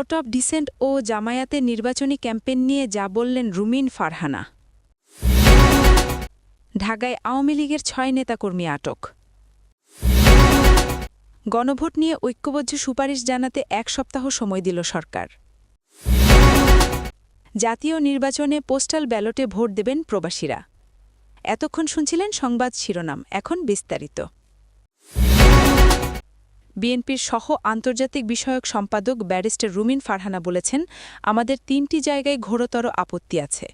Note of dissent ও জামায়াতের নির্বাচনী campaign নিয়ে যা বললেন রুমিন ফারহানা। ঢাকায় আওয়ামী লীগের ছয় নেতাকর্মী আটক। গণভোট নিয়ে ঐক্যবদ্ধ সুপারিশ জানাতে এক সপ্তাহ সময় দিল সরকার। জাতীয় নির্বাচনে পোস্টাল ব্যালটে ভোট দেবেন প্রবাসীরা। এতক্ষণ শুনছিলেন সংবাদ শিরোনাম, এখন বিস্তারিত। বিএনপির সহ আন্তর্জাতিক বিষয়ক সম্পাদক ব্যারিস্টার রুমিন ফারহানা বলেছেন, আমাদের তিনটি জায়গায় ঘোরতর আপত্তি আছে।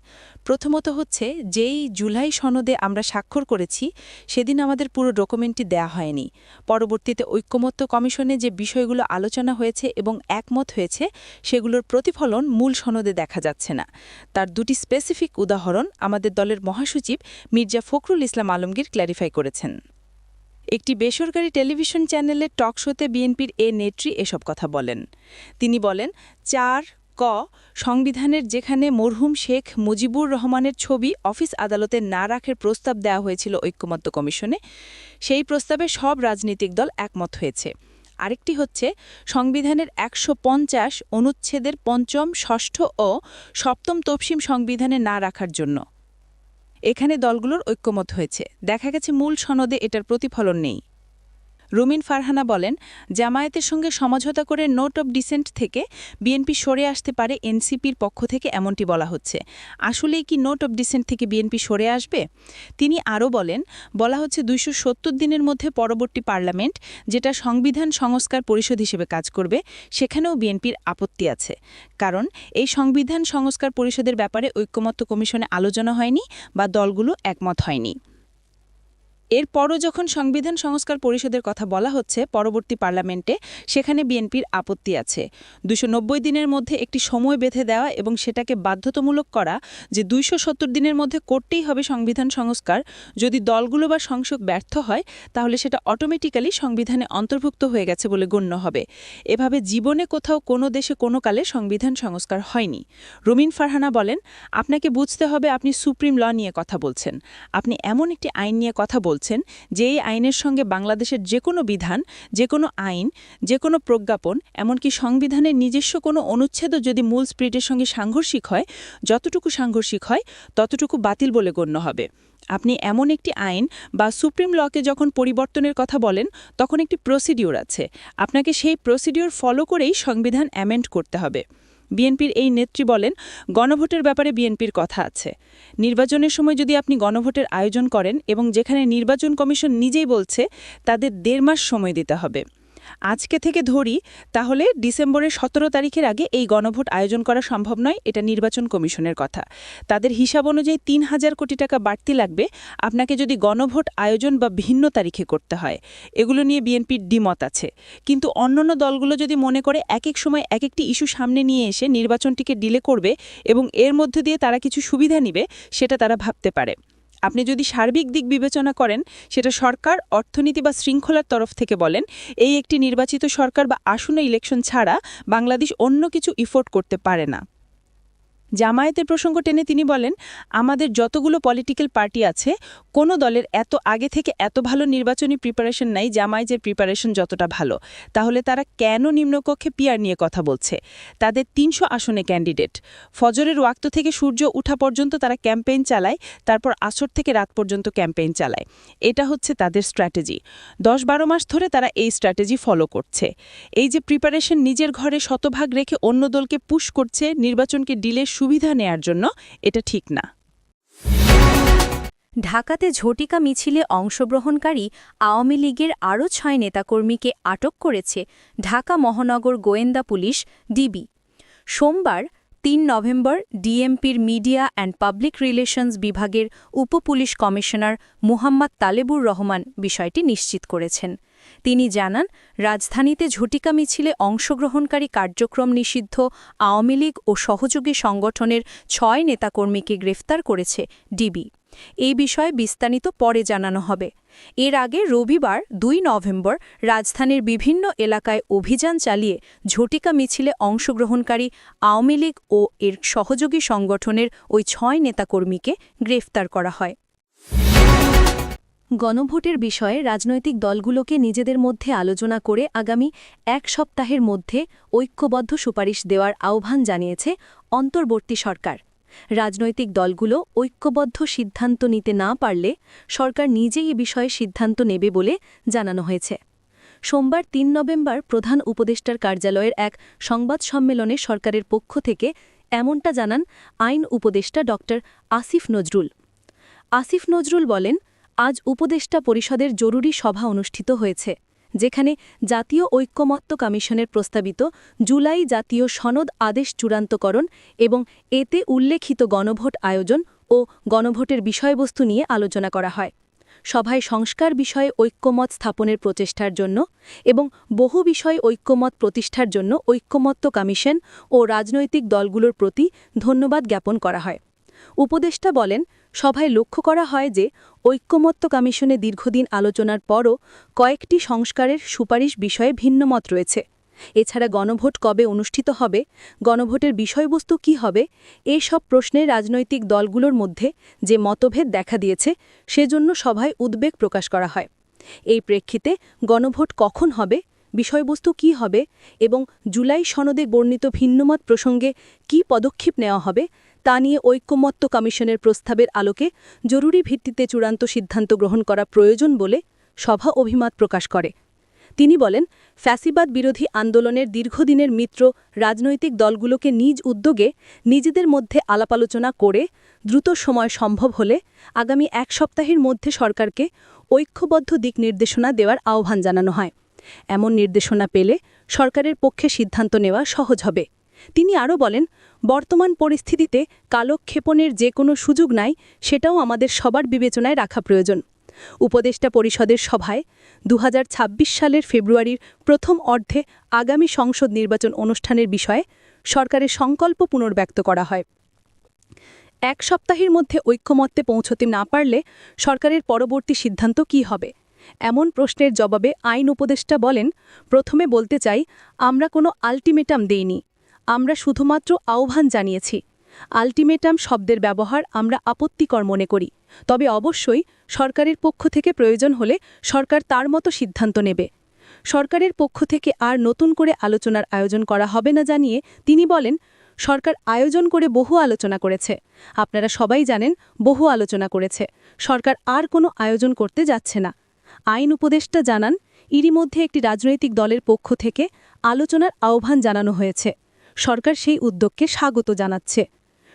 প্রথমত হচ্ছে, যেই জুলাই সনদে আমরা স্বাক্ষর করেছি, সেদিন আমাদের পুরো ডকুমেন্টটি দেয়া হয়নি। পরবর্তীতে ঐক্যমত্য কমিশনে যে বিষয়গুলো আলোচনা হয়েছে এবং একমত হয়েছে, সেগুলোর প্রতিফলন মূল সনদে দেখা যাচ্ছে না। তার দুটি স্পেসিফিক উদাহরণ আমাদের দলের মহাসচিব মির্জা ফখরুল ইসলাম আলমগীর ক্ল্যারিফাই করেছেন। একটি বেসরকারি টেলিভিশন চ্যানেলের টক শোতে বিএনপির এ নেত্রী এসব কথা বলেন। তিনি বলেন, চার ক সংবিধানের যেখানে মরহুম শেখ মুজিবুর রহমানের ছবি অফিস আদালতে না রাখার প্রস্তাব দেওয়া হয়েছিল ঐক্যমত্য কমিশনে, সেই প্রস্তাবে সব রাজনৈতিক দল একমত হয়েছে। আরেকটি হচ্ছে, সংবিধানের একশো পঞ্চাশ অনুচ্ছেদের পঞ্চম, ষষ্ঠ ও সপ্তম তফসিম সংবিধানে না রাখার জন্য। এখানে দলগুলোর ঐক্যমত হয়েছে। দেখা গেছে মূল সনদে এটার প্রতিফলন নেই। রুমিন ফারহানা বলেন, জামায়াতের সঙ্গে সমঝোতা করে নোট অব ডিসেন্ট থেকে বিএনপি সরে আসতে পারে এনসিপির পক্ষ থেকে এমনটি বলা হচ্ছে। আসলেই কি নোট অব ডিসেন্ট থেকে বিএনপি সরে আসবে? তিনি আরও বলেন, বলা হচ্ছে দুইশো সত্তর দিনের মধ্যে পরবর্তী পার্লামেন্ট, যেটা সংবিধান সংস্কার পরিষদ হিসেবে কাজ করবে, সেখানেও বিএনপির আপত্তি আছে। কারণ, এই সংবিধান সংস্কার পরিষদের ব্যাপারে ঐক্যমত্য কমিশনে আলোচনা হয়নি বা দলগুলো একমত হয়নি। এরপরও যখন সংবিধান সংস্কার পরিষদের কথা বলা হচ্ছে, পরবর্তী পার্লামেন্টে সেখানে বিএনপির আপত্তি আছে। দুশো দিনের মধ্যে একটি সময় বেঁধে দেওয়া এবং সেটাকে বাধ্যতামূলক করা যে দুইশো সত্তর দিনের মধ্যে করতেই হবে সংবিধান সংস্কার, যদি দলগুলো বা সংসদ ব্যর্থ হয়, তাহলে সেটা অটোমেটিক্যালি সংবিধানে অন্তর্ভুক্ত হয়ে গেছে বলে গণ্য হবে। এভাবে জীবনে কোথাও কোনো দেশে কোনো কালে সংবিধান সংস্কার হয়নি। রুমিন ফারহানা বলেন, আপনাকে বুঝতে হবে আপনি সুপ্রিম ল নিয়ে কথা বলছেন। আপনি এমন একটি আইন নিয়ে কথা বলছেন যে এই আইনের সঙ্গে বাংলাদেশের যে কোনো বিধান, যে কোনো আইন, যে কোনো প্রজ্ঞাপন, এমনকি সংবিধানের নিজস্ব কোনো অনুচ্ছেদও যদি মূল স্প্রিটের সঙ্গে সাংঘর্ষিক হয়, যতটুকু সাংঘর্ষিক হয়, ততটুকু বাতিল বলে গণ্য হবে। আপনি এমন একটি আইন বা সুপ্রিম লকে যখন পরিবর্তনের কথা বলেন, তখন একটি প্রসিডিওর আছে। আপনাকে সেই প্রসিডিওর ফলো করেই সংবিধান অ্যামেন্ড করতে হবে। বিএনপির এই নেত্রী বলেন, গণভোটের ব্যাপারে বিএনপির কথা আছে। নির্বাচনের সময় যদি আপনি গণভোটের আয়োজন করেন এবং যেখানে নির্বাচন কমিশন নিজেই বলছে, তাদের দেড় মাস সময় দিতে হবে। আজকে থেকে ধরি, তাহলে ডিসেম্বরের সতেরো তারিখের আগে এই গণভোট আয়োজন করা সম্ভব নয়, এটা নির্বাচন কমিশনের কথা। তাদের হিসাব অনুযায়ী তিন হাজার কোটি টাকা বাড়তি লাগবে, আপনাকে যদি গণভোট আয়োজন বা ভিন্ন তারিখে করতে হয়, এগুলো নিয়ে বিএনপির দ্বিমত আছে। কিন্তু অন্যান্য দলগুলো যদি মনে করে এক এক সময় এক একটি ইস্যু সামনে নিয়ে এসে নির্বাচনটিকে ডিলে করবে এবং এর মধ্যে দিয়ে তারা কিছু সুবিধা নিবে, সেটা তারা ভাবতে পারে। আপনি যদি সার্বিক দিক বিবেচনা করেন, সেটা সরকার, অর্থনীতি বা শৃঙ্খলার তরফ থেকে বলেন, এই একটি নির্বাচিত সরকার বা আসন্ন ইলেকশন ছাড়া বাংলাদেশ অন্য কিছু ইফোর্ট করতে পারে না। জামায়াতের প্রসঙ্গ টেনে তিনি বলেন, আমাদের যতগুলো পলিটিক্যাল পার্টি আছে, কোনো দলের এত আগে থেকে এত ভালো নির্বাচনী প্রিপারেশন নাই, জামায়াতের প্রিপারেশন যতটা ভালো। তাহলে তারা কেন নিম্নকক্ষে পিয়ার নিয়ে কথা বলছে? তাদের তিনশো আসনে ক্যান্ডিডেট ফজরের ওয়াক্ত থেকে সূর্য উঠা পর্যন্ত তারা ক্যাম্পেইন চালায়, তারপর আসর থেকে রাত পর্যন্ত ক্যাম্পেইন চালায়। এটা হচ্ছে তাদের স্ট্র্যাটেজি দশ বারো মাস ধরে তারা এই স্ট্র্যাটেজি ফলো করছে। এই যে প্রিপারেশন নিজের ঘরে শতভাগ রেখে অন্য দলকে পুশ করছে, নির্বাচনকে ডিলে সুবিধা নেয়ার জন্য এটা ঠিক না। ঢাকাতে ঝটিকা মিছিলে অংশগ্রহণকারী আওয়ামী লীগের আরও ছয় নেতাকর্মীকে আটক করেছে ঢাকা মহানগর গোয়েন্দা পুলিশ, ডিবি। সোমবার, তিন নভেম্বর, ডিএমপির মিডিয়া অ্যান্ড পাবলিক রিলেশনস বিভাগের উপপুলিশ কমিশনার মুহাম্মদ তালেবুর রহমান বিষয়টি নিশ্চিত করেছেন। তিনি জানান, রাজধানীতে ঝটিকা মিছিলে অংশগ্রহণকারী কার্যক্রম নিষিদ্ধ, আওয়ামী লীগ ও সহযোগী সংগঠনের ছয় নেতাকর্মীকে গ্রেফতার করেছে ডিবি। এই বিষয়ে বিস্তারিত পরে জানানো হবে। এর আগে রবিবার দুই নভেম্বর রাজধানীর বিভিন্ন এলাকায় অভিযান চালিয়ে ঝটিকা মিছিলে অংশগ্রহণকারী আওয়ামী লীগ ও এর সহযোগী সংগঠনের ওই ছয় নেতাকর্মীকে গ্রেফতার করা হয়। গণভোটের বিষয়ে রাজনৈতিক দলগুলোকে নিজেদের মধ্যে আলোচনা করে আগামী এক সপ্তাহের মধ্যে ঐক্যবদ্ধ সুপারিশ দেওয়ার আহ্বান জানিয়েছে অন্তর্বর্তী সরকার। রাজনৈতিক দলগুলো ঐক্যবদ্ধ সিদ্ধান্ত নিতে না পারলে সরকার নিজেই এ বিষয়ে সিদ্ধান্ত নেবে বলে জানানো হয়েছে। সোমবার তিন নভেম্বর প্রধান উপদেষ্টার কার্যালয়ের এক সংবাদ সম্মেলনে সরকারের পক্ষ থেকে এমনটা জানান আইন উপদেষ্টা ড আসিফ নজরুল। আসিফ নজরুল বলেন আজ উপদেষ্টা পরিষদের জরুরি সভা অনুষ্ঠিত হয়েছে, যেখানে জাতীয় ঐক্যমত্য কমিশনের প্রস্তাবিত জুলাই জাতীয় সনদ আদেশ চূড়ান্তকরণ এবং এতে উল্লেখিত গণভোট আয়োজন ও গণভোটের বিষয়বস্তু নিয়ে আলোচনা করা হয়। সভায় সংস্কার বিষয়ে ঐক্যমত স্থাপনের প্রচেষ্টার জন্য এবং বহু বিষয়ে ঐক্যমত প্রতিষ্ঠার জন্য ঐক্যমত্য কমিশন ও রাজনৈতিক দলগুলোর প্রতি ধন্যবাদ জ্ঞাপন করা হয়। উপদেষ্টা বলেন সভায় লক্ষ্য করা হয় যে ঐক্যমত্য কমিশনে দীর্ঘদিন আলোচনার পরও কয়েকটি সংস্কারের সুপারিশ বিষয়ে ভিন্নমত রয়েছে। এছাড়া গণভোট কবে অনুষ্ঠিত হবে, গণভোটের বিষয়বস্তু কি হবে, এসব প্রশ্নে রাজনৈতিক দলগুলোর মধ্যে যে মতভেদ দেখা দিয়েছে, সেজন্য সভায় উদ্বেগ প্রকাশ করা হয়। এই প্রেক্ষিতে গণভোট কখন হবে, বিষয়বস্তু কি হবে এবং জুলাই সনদে বর্ণিত ভিন্নমত প্রসঙ্গে কি পদক্ষেপ নেওয়া হবে তা নিয়ে ঐক্যমত্য কমিশনের প্রস্তাবের আলোকে জরুরি ভিত্তিতে চূড়ান্ত সিদ্ধান্ত গ্রহণ করা প্রয়োজন বলে সভা অভিমত প্রকাশ করে। তিনি বলেন, ফ্যাসিবাদ বিরোধী আন্দোলনের দীর্ঘদিনের মিত্র রাজনৈতিক দলগুলোকে নিজ উদ্যোগে নিজেদের মধ্যে আলাপ আলোচনা করে দ্রুত সময় সম্ভব হলে আগামী এক সপ্তাহের মধ্যে সরকারকে ঐক্যবদ্ধ দিক নির্দেশনা দেওয়ার আহ্বান জানানো হয়। এমন নির্দেশনা পেলে সরকারের পক্ষে সিদ্ধান্ত নেওয়া সহজ হবে। তিনি আরও বলেন, বর্তমান পরিস্থিতিতে কালক্ষেপণের যে কোনো সুযোগ নাই, সেটাও আমাদের সবার বিবেচনায় রাখা প্রয়োজন। উপদেষ্টা পরিষদের সভায় দু হাজার ছাব্বিশ সালের ফেব্রুয়ারির প্রথম অর্ধে আগামী সংসদ নির্বাচন অনুষ্ঠানের বিষয়ে সরকারের সংকল্প পুনর্ব্যক্ত করা হয়। এক সপ্তাহের মধ্যে ঐক্যমত্যে পৌঁছতে না পারলে সরকারের পরবর্তী সিদ্ধান্ত কী হবে? এমন প্রশ্নের জবাবে আইন উপদেষ্টা বলেন, প্রথমে বলতে চাই, আমরা কোনো আলটিমেটাম দেইনি। আমরা শুধুমাত্র আহ্বান জানিয়েছি। আলটিমেটাম শব্দের ব্যবহার আমরা আপত্তিকর মনে করি। তবে অবশ্যই সরকারের পক্ষ থেকে প্রয়োজন হলে সরকার তার মতো সিদ্ধান্ত নেবে। সরকারের পক্ষ থেকে আর নতুন করে আলোচনার আয়োজন করা হবে না জানিয়ে তিনি বলেন, সরকার আয়োজন করে বহু আলোচনা করেছে। আপনারা সবাই জানেন, বহু আলোচনা করেছে। সরকার আর কোনো আয়োজন করতে যাচ্ছে না। আইন উপদেষ্টা জানান এরই মধ্যে একটি রাজনৈতিক দলের পক্ষ থেকে আলোচনার আহ্বান জানানো হয়েছে। সরকার সেই উদ্যোগকে স্বাগত জানাচ্ছে।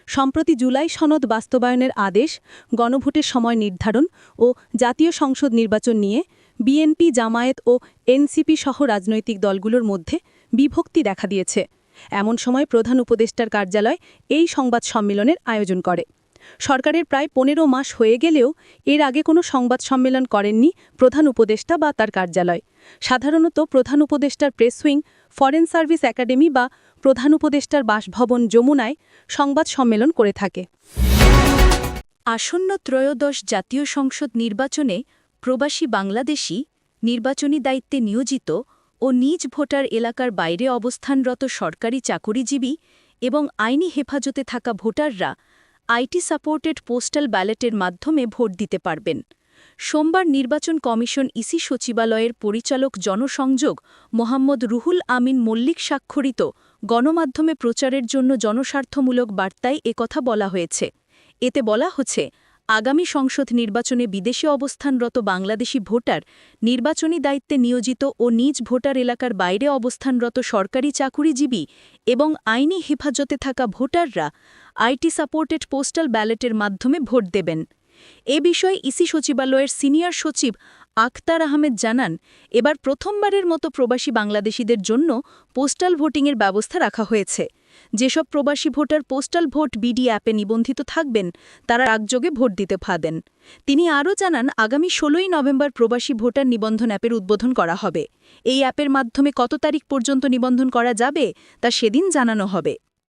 সম্প্রতি জুলাই সনদ বাস্তবায়নের আদেশ, গণভোটের সময় নির্ধারণ ও জাতীয় সংসদ নির্বাচন নিয়ে বিএনপি, জামায়াত ও এনসিপি সহ রাজনৈতিক দলগুলোর মধ্যে বিভক্তি দেখা দিয়েছে। এমন সময় প্রধান উপদেষ্টার কার্যালয় এই সংবাদ সম্মেলনের আয়োজন করে। সরকারের প্রায় পনেরো মাস হয়ে গেলেও এর আগে কোনো সংবাদ সম্মেলন করেননি প্রধান উপদেষ্টা বা তার কার্যালয়। সাধারণত প্রধান উপদেষ্টার press wing, foreign service academy বা প্রধান উপদেষ্টার বাসভবন যমুনায় সংবাদ সম্মেলন করে থাকে। আসন্ন ত্রয়োদশ জাতীয় সংসদ নির্বাচনে প্রবাসী বাংলাদেশি, নির্বাচনী দায়িত্বে নিয়োজিত ও নিজ ভোটার এলাকার বাইরে অবস্থানরত সরকারি চাকুরিজীবী এবং আইনি হেফাজতে থাকা ভোটাররা আইটি সাপোর্টেড পোস্টাল ব্যালটের মাধ্যমে ভোট দিতে পারবেন। সোমবার নির্বাচন কমিশন ইসি সচিবালয়ের পরিচালক জনসংযোগ মোহাম্মদ রুহুল আমিন মল্লিক স্বাক্ষরিত গণমাধ্যমে প্রচারের জন্য জনস্বার্থমূলক বার্তায় একথা বলা হয়েছে। এতে বলা হচ্ছে, আগামী সংসদ নির্বাচনে বিদেশে অবস্থানরত বাংলাদেশি ভোটার নির্বাচনী দায়িত্বে নিয়োজিত ও নিজ ভোটার এলাকার বাইরে অবস্থানরত সরকারি চাকুরিজীবী এবং আইনি হেফাজতে থাকা ভোটাররা আইটি সাপোর্টেড পোস্টাল ব্যালটের মাধ্যমে ভোট দেবেন। এ বিষয়ে ইসি সচিবালয়ের সিনিয়র সচিব আখতার আহমেদ জানান, এবার প্রথমবারের মতো প্রবাসী বাংলাদেশিদের জন্য পোস্টাল ভোটিংয়ের ব্যবস্থা রাখা হয়েছে। যেসব প্রবাসী ভোটার পোস্টাল ভোট বিডি অ্যাপে নিবন্ধিত থাকবেন, তারা ডাকযোগে ভোট দিতে ফাদেন তিনি আরও জানান, আগামী ষোলোই নভেম্বর প্রবাসী ভোটার নিবন্ধন অ্যাপের উদ্বোধন করা হবে। এই অ্যাপের মাধ্যমে কত তারিখ পর্যন্ত নিবন্ধন করা যাবে, তা সেদিন জানানো হবে।